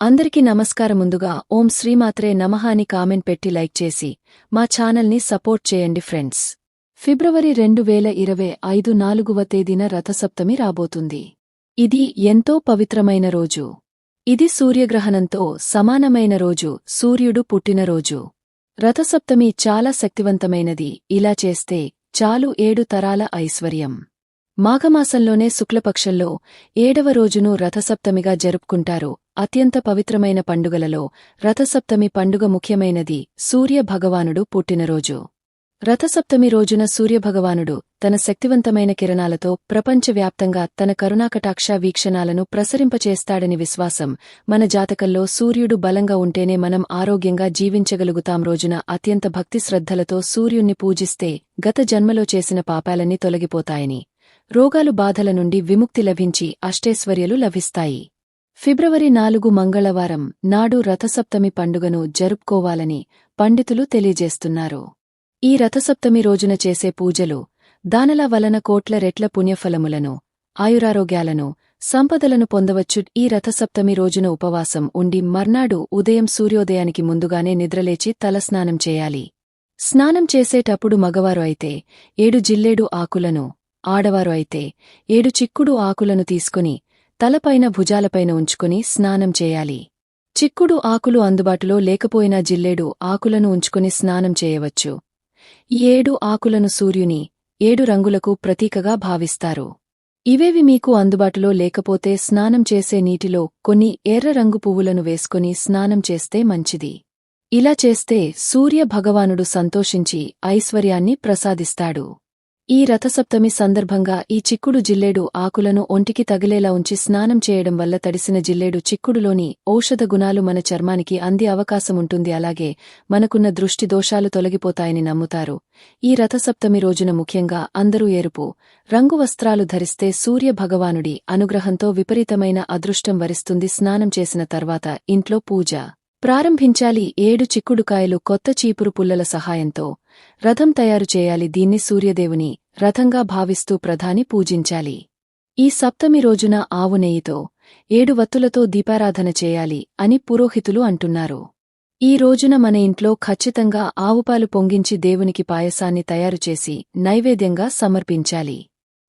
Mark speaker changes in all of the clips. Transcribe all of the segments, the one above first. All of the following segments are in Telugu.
Speaker 1: అందరికీ నమస్కారం ముందుగా ఓం శ్రీమాత్రే నమః అని కామెంట్ పెట్టి లైక్ చేసి మా ఛానల్ని సపోర్ట్ చేయండి ఫ్రెండ్స్. ఫిబ్రవరి రెండు వేల ఇరవై ఐదు నాలుగవ తేదీన రథసప్తమి రాబోతుంది. ఇది ఎంతో పవిత్రమైన రోజు. ఇది సూర్యగ్రహణంతో సమానమైన రోజు సూర్యుడు పుట్టినరోజు రథసప్తమి చాలా శక్తివంతమైనది. ఇలా చేస్తే చాలు ఏడు తరాల ఐశ్వర్యం. మాఘమాసంలోనే శుక్లపక్షంలో ఏడవ రోజును రథసప్తమిగా జరుపుకుంటారు. అత్యంత పవిత్రమైన పండుగలలో రథసప్తమి పండుగ ముఖ్యమైనది సూర్య భగవానుడు పుట్టినరోజు. రథసప్తమి రోజున సూర్యభగవానుడు తన శక్తివంతమైన కిరణాలతో ప్రపంచవ్యాప్తంగా తన కరుణాకటాక్ష వీక్షణాలను ప్రసరింపచేస్తాడని విశ్వాసం. మన జాతకంలో సూర్యుడు బలంగా ఉంటేనే మనం ఆరోగ్యంగా జీవించగలుగుతాం. రోజున అత్యంత భక్తి శ్రద్ధలతో సూర్యుణ్ణి పూజిస్తే గత జన్మలో చేసిన పాపాలన్నీ తొలగిపోతాయని. రోగాలు బాధల నుండి విముక్తి లభించి అష్టైశ్వర్యలు లభిస్తాయి. ఫిబ్రవరి నాలుగు మంగళవారం నాడు రథసప్తమి పండుగను జరుపుకోవాలని పండితులు తెలియజేస్తున్నారు. ఈ రథసప్తమి రోజున చేసే పూజలు దానల వలన కోట్ల రెట్ల పుణ్యఫలములను ఆయురారోగ్యాలను సంపదలను పొందవచ్చు. ఈ రథసప్తమి రోజున ఉపవాసం ఉండి మర్నాడు ఉదయం సూర్యోదయానికి ముందుగానే నిద్రలేచి తలస్నానం చేయాలి. స్నానం చేసేటప్పుడు మగవారు అయితే ఏడు జిల్లేడు ఆకులను ఆడవారు అయితే ఏడు చిక్కుడు ఆకులను తీసుకుని తలపైన భుజాలపైన ఉంచుకుని స్నానం చేయాలి. చిక్కుడు ఆకులు అందుబాటులో లేకపోయినా జిల్లేడు ఆకులను ఉంచుకుని స్నానం చేయవచ్చు. ఈ ఏడు ఆకులను సూర్యుని ఏడు రంగులకు ప్రతీకగా భావిస్తారు. ఇవేవి మీకు అందుబాటులో లేకపోతే స్నానం చేసే నీటిలో కొన్ని ఎర్ర రంగు పువ్వులను వేసుకుని స్నానం చేస్తే మంచిది. ఇలా చేస్తే సూర్య భగవానుడు సంతోషించి ఐశ్వర్యాన్ని ప్రసాదిస్తాడు. ఈ రథసప్తమి సందర్భంగా ఈ చిక్కుడు జిల్లేడు ఆకులను ఒంటికి తగిలేలా ఉంచి స్నానం చేయడం వల్ల తడిసిన జిల్లేడు చిక్కుడులోని ఔషధ గుణాలు మన చర్మానికి అంది అవకాశముంటుంది. అలాగే మనకున్న దృష్టి దోషాలు తొలగిపోతాయని నమ్ముతారు. ఈ రథసప్తమి రోజున ముఖ్యంగా అందరూ ఎరుపు రంగు వస్త్రాలు ధరిస్తే సూర్య భగవానుడి అనుగ్రహంతో విపరీతమైన అదృష్టం వరిస్తుంది. స్నానం చేసిన తర్వాత ఇంట్లో పూజ. ప్రారంభించాలి. ఏడు చిక్కుడుకాయలు కొత్త చీపురు పుల్లల సహాయంతో రథం తయారు చేయాలి. దీన్ని సూర్యదేవుని రథంగా భావిస్తూ ప్రధాని పూజించాలి. ఈ సప్తమి రోజున ఆవు నెయ్యితో ఏడు వత్తులతో దీపారాధన చేయాలి అని పురోహితులు అంటున్నారు. ఈ రోజున మన ఇంట్లో ఖచ్చితంగా ఆవుపాలు పొంగించి దేవునికి పాయసాన్ని తయారుచేసి నైవేద్యంగా సమర్పించాలి.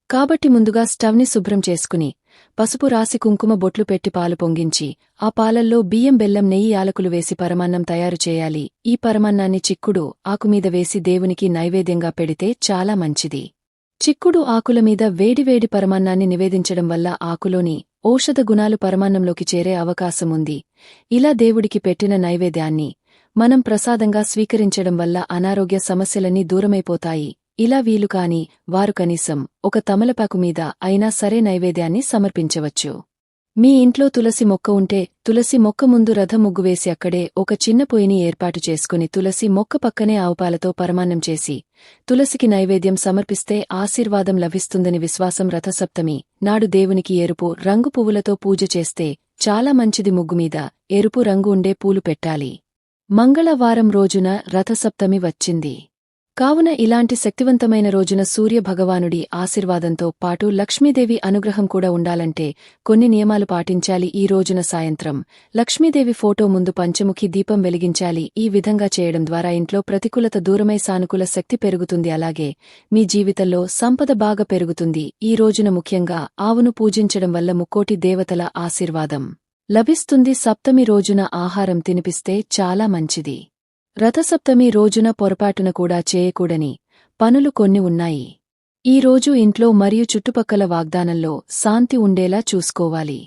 Speaker 1: కాబట్టి ముందుగా స్టవ్ని శుభ్రం చేసుకుని పసుపు రాసి కుంకుమ బొట్లు పెట్టి పాలు పొంగించి ఆ పాలల్లో బియ్యం బెల్లం నెయ్యి యాలకులు వేసి పరమాన్నం తయారు చేయాలి. ఈ పరమాన్నాన్ని చిక్కుడు ఆకుమీద వేసి దేవునికి నైవేద్యంగా పెడితే చాలా మంచిది. చిక్కుడు ఆకుల మీద వేడివేడి పరమాన్నాన్ని నివేదించడం వల్ల ఆకులోని ఔషధ గుణాలు పరమాన్నంలోకి చేరే అవకాశముంది ఇలా దేవుడికి పెట్టిన నైవేద్యాన్ని మనం ప్రసాదంగా స్వీకరించడం వల్ల అనారోగ్య సమస్యలన్నీ దూరమైపోతాయి. ఇలా వీలుకాని వారు కనీసం ఒక తమలపాకు మీద అయినా సరే నైవేద్యాన్ని సమర్పించవచ్చు. మీ ఇంట్లో తులసి మొక్క ఉంటే తులసి మొక్క ముందు రథ ముగ్గు వేసి అక్కడే ఒక చిన్న పొయ్యిని ఏర్పాటు చేసుకుని తులసి మొక్క పక్కనే ఆవుపాలతో పరమాన్నం చేసి తులసికి నైవేద్యం సమర్పిస్తే ఆశీర్వాదం లభిస్తుందని విశ్వాసం రథసప్తమి నాడు దేవునికి ఎరుపు రంగు పువ్వులతో పూజ చేస్తే చాలా మంచిది ముగ్గుమీద ఎరుపు రంగు ఉండే పూలు పెట్టాలి. మంగళవారం రోజున రథసప్తమి వచ్చింది. కావున ఇలాంటి శక్తివంతమైన రోజున సూర్య భగవానుడి ఆశీర్వాదంతో పాటు లక్ష్మీదేవి అనుగ్రహం కూడా ఉండాలంటే కొన్ని నియమాలు పాటించాలి ఈ రోజున సాయంత్రం. లక్ష్మీదేవి ఫోటో ముందు పంచముఖి దీపం వెలిగించాలి. ఈ విధంగా చేయడం ద్వారా ఇంట్లో ప్రతికూలత దూరమై సానుకూల శక్తి పెరుగుతుంది. అలాగే మీ జీవితంలో సంపద బాగా పెరుగుతుంది. ఈ రోజున ముఖ్యంగా ఆవును పూజించడం వల్ల ముక్కోటి దేవతల ఆశీర్వాదం లభిస్తుంది. సప్తమి రోజున ఆహారం తినిపిస్తే చాలా మంచిది. రథసప్తమి రోజున పొరపాటున కూడా చేయకూడని పనులు కొన్ని ఉన్నాయి. ఈ రోజు ఇంట్లో మరియు చుట్టుపక్కల వాగ్దానంలో శాంతి ఉండేలా చూసుకోవాలి.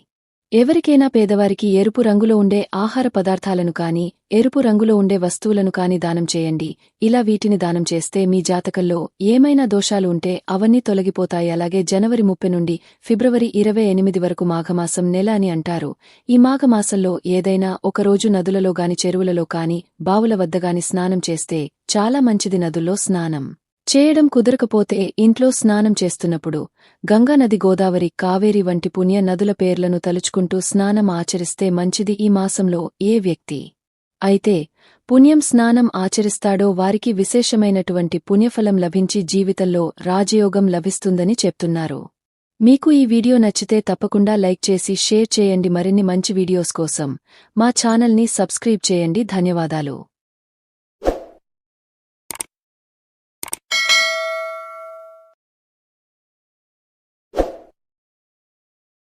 Speaker 1: ఎవరికైనా పేదవారికి ఎరుపు రంగులో ఉండే ఆహార పదార్థాలను కాని ఎరుపు రంగులో ఉండే వస్తువులను కాని దానం చేయండి. ఇలా వీటిని దానం చేస్తే మీ జాతకంలో ఏమైనా దోషాలు ఉంటే అవన్నీ తొలగిపోతాయి. అలాగే జనవరి ముప్పై నుండి ఫిబ్రవరి ఇరవై ఎనిమిది వరకు మాఘమాసం నెల అని అంటారు. ఈ మాఘమాసంలో ఏదైనా ఒకరోజు నదులలో గాని చెరువులలో కాని బావుల వద్దగాని స్నానం చేస్తే చాలా మంచిది నదుల్లో స్నానం. చేయడం కుదరకపోతే ఇంట్లో స్నానం చేస్తున్నప్పుడు గంగానది గోదావరి కావేరి వంటి పుణ్య నదుల పేర్లను తలుచుకుంటూ స్నానం ఆచరిస్తే మంచిది ఈ మాసంలో ఏ వ్యక్తి? అయితే పుణ్యం స్నానం ఆచరిస్తాడో వారికి విశేషమైనటువంటి పుణ్యఫలం లభించి జీవితంలో రాజయోగం లభిస్తుందని చెప్తున్నారు. మీకు ఈ వీడియో నచ్చితే తప్పకుండా లైక్ చేసి షేర్ చేయండి. మరిన్ని మంచి వీడియోస్ కోసం మా ఛానల్ని సబ్స్క్రైబ్ చేయండి. ధన్యవాదాలు.